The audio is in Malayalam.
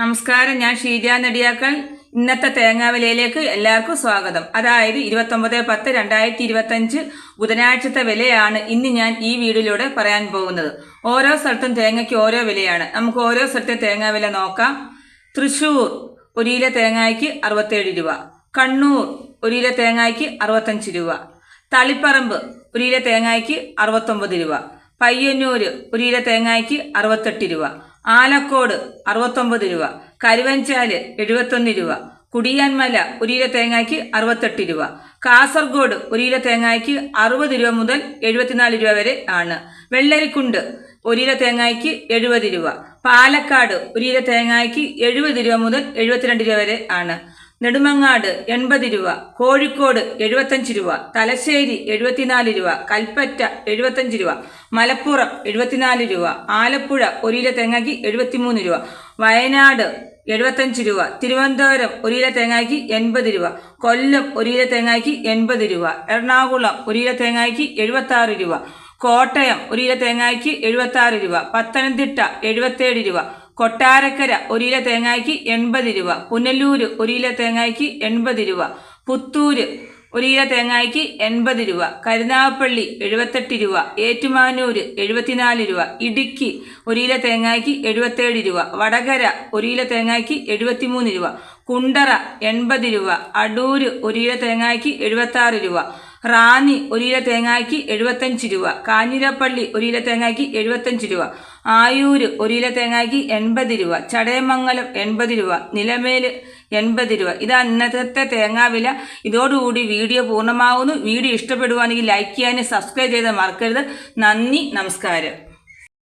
നമസ്കാരം ഞാൻ ഷീജ നെടിയാക്കൽ. ഇന്നത്തെ തേങ്ങാവിലയിലേക്ക് എല്ലാവർക്കും സ്വാഗതം. അതായത് ഇരുപത്തൊമ്പത് പത്ത് രണ്ടായിരത്തി ഇരുപത്തഞ്ച് ബുധനാഴ്ചത്തെ വിലയാണ് ഇന്ന് ഞാൻ ഈ വീഡിയോയിലൂടെ പറയാൻ പോകുന്നത്. ഓരോ സ്ഥലത്തും തേങ്ങയ്ക്ക് ഓരോ വിലയാണ്. നമുക്ക് ഓരോ സ്ഥലത്തെ തേങ്ങാ വില നോക്കാം. തൃശ്ശൂർ ഒരു കിലോ തേങ്ങയ്ക്ക് അറുപത്തേഴ് രൂപ. കണ്ണൂർ ഒരു കിലോ തേങ്ങയ്ക്ക് അറുപത്തഞ്ച് രൂപ. തളിപ്പറമ്പ് ഒരു കിലോ തേങ്ങയ്ക്ക് അറുപത്തൊമ്പത് രൂപ. പയ്യന്നൂർ ഒരു കിലോ തേങ്ങയ്ക്ക് അറുപത്തെട്ട് രൂപ. ആലക്കോട് അറുപത്തൊമ്പത് രൂപ. കരുവഞ്ചാൽ എഴുപത്തൊന്ന് രൂപ. കുടിയാൻമല ഒരു തേങ്ങയ്ക്ക് അറുപത്തെട്ട് രൂപ. കാസർഗോഡ് ഒരു തേങ്ങയ്ക്ക് അറുപത് രൂപ മുതൽ എഴുപത്തിനാല് രൂപ വരെ ആണ്. വെള്ളരിക്കുണ്ട് ഒരു തേങ്ങയ്ക്ക് എഴുപത് രൂപ. പാലക്കാട് ഒരു തേങ്ങയ്ക്ക് എഴുപത് രൂപ മുതൽ എഴുപത്തിരണ്ട് രൂപ വരെ ആണ്. നെടുമങ്ങാട് എൺപത് രൂപ കോഴിക്കോട് എഴുപത്തഞ്ച് രൂപ തലശ്ശേരി എഴുപത്തിനാല് രൂപ കൽപ്പറ്റ എഴുപത്തഞ്ച് രൂപ മലപ്പുറം എഴുപത്തിനാല് രൂപ ആലപ്പുഴ ഒരില തേങ്ങയ്ക്ക് എഴുപത്തിമൂന്ന് രൂപ വയനാട് എഴുപത്തഞ്ച് രൂപ തിരുവനന്തപുരം ഒരു കിലോ തേങ്ങയ്ക്ക് എൺപത് രൂപ കൊല്ലം ഒരു കിലോ തേങ്ങയ്ക്ക് എൺപത് രൂപ എറണാകുളം ഒരു കിലോ തേങ്ങയ്ക്ക് എഴുപത്തി ആറ് രൂപ കോട്ടയം ഒരു കിലോ തേങ്ങയ്ക്ക് എഴുപത്തി ആറ് രൂപ പത്തനംതിട്ട എഴുപത്തേഴ് രൂപ കൊട്ടാരക്കര ഒരു കിലോ തേങ്ങയ്ക്ക് എൺപത് രൂപ. പുനലൂർ ഒരു കിലോ തേങ്ങയ്ക്ക് എൺപത് രൂപ. പുത്തൂർ ഒരു കിലോ തേങ്ങയ്ക്ക് എൺപത് രൂപ. കരുനാഗപ്പള്ളി എഴുപത്തെട്ട് രൂപ. ഏറ്റുമാനൂർ എഴുപത്തിനാല് രൂപ. ഇടുക്കി ഒരു കിലോ തേങ്ങയ്ക്ക് എഴുപത്തേഴ് രൂപ. വടകര ഒരു കിലോ തേങ്ങയ്ക്ക് എഴുപത്തിമൂന്ന് രൂപ. കുണ്ടറ എൺപത് രൂപ. അടൂർ ഒരു കിലോ തേങ്ങയ്ക്ക് എഴുപത്താറ് രൂപ. റാന്നി ഒരു കിലോ തേങ്ങയ്ക്ക് എഴുപത്തഞ്ച് രൂപ. കാഞ്ഞിരപ്പള്ളി ഒരു കിലോ തേങ്ങയ്ക്ക് എഴുപത്തഞ്ച് രൂപ. ആയൂര് ഒരു കിലോ തേങ്ങയ്ക്ക് എൺപത് രൂപ. ചടയമംഗലം എൺപത് രൂപ. നിലമേൽ എൺപത് രൂപ. ഇത് അന്നത്തെ തേങ്ങാ വില. ഇതോടുകൂടി വീഡിയോ പൂർണമാകുന്നു വീഡിയോ ഇഷ്ടപ്പെടുവാണെങ്കിൽ ലൈക്ക് ചെയ്യാനും സബ്സ്ക്രൈബ് ചെയ്ത് മറക്കരുത്. നന്ദി നമസ്കാരം.